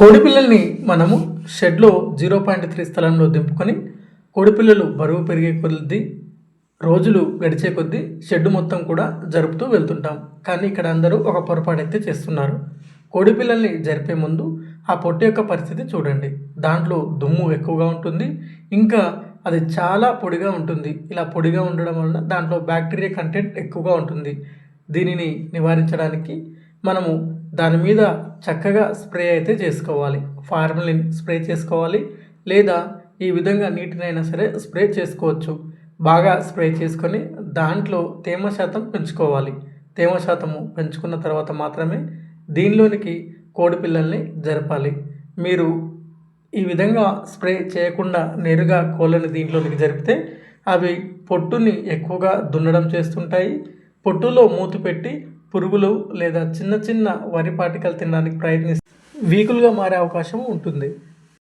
కోడిపిల్లల్ని మనము షెడ్లో zero point three స్థలంలో దింపుకొని కోడిపిల్లలు బరువు పెరిగే కొద్దీ రోజులు గడిచే కొద్దీ షెడ్ మొత్తం కూడా జరుపుతూ వెళ్తుంటాం. కానీ ఇక్కడ అందరూ ఒక పొరపాటైతే చేస్తున్నారు. కోడి పిల్లల్ని జరిపే ముందు ఆ పొట్టు యొక్క పరిస్థితి చూడండి. దాంట్లో దుమ్ము ఎక్కువగా ఉంటుంది. ఇంకా అది చాలా పొడిగా ఉంటుంది. ఇలా పొడిగా ఉండడం వలన దాంట్లో బ్యాక్టీరియా కంటెంట్ ఎక్కువగా ఉంటుంది. దీనిని నివారించడానికి మనము దాని మీద చక్కగా స్ప్రే అయితే చేసుకోవాలి. ఫార్మలిన్ స్ప్రే చేసుకోవాలి. లేదా ఈ విధంగా నీటినైనా సరే స్ప్రే చేసుకోవచ్చు. బాగా స్ప్రే చేసుకొని దాంట్లో తేమ శాతం పెంచుకోవాలి. తేమ శాతము పెంచుకున్న తర్వాత మాత్రమే దీనిలోనికి కోడి పిల్లల్ని జరపాలి. మీరు ఈ విధంగా స్ప్రే చేయకుండా నేరుగా కోళ్ళని దీంట్లోనికి జరిపితే అవి పొట్టుని ఎక్కువగా దున్నడం చేస్తుంటాయి. పొట్టులో మూతి పెట్టి పురుగులు లేదా చిన్న చిన్న వరి పాటికలు తినడానికి ప్రయత్నిస్తే వీకులుగా మారే అవకాశం ఉంటుంది.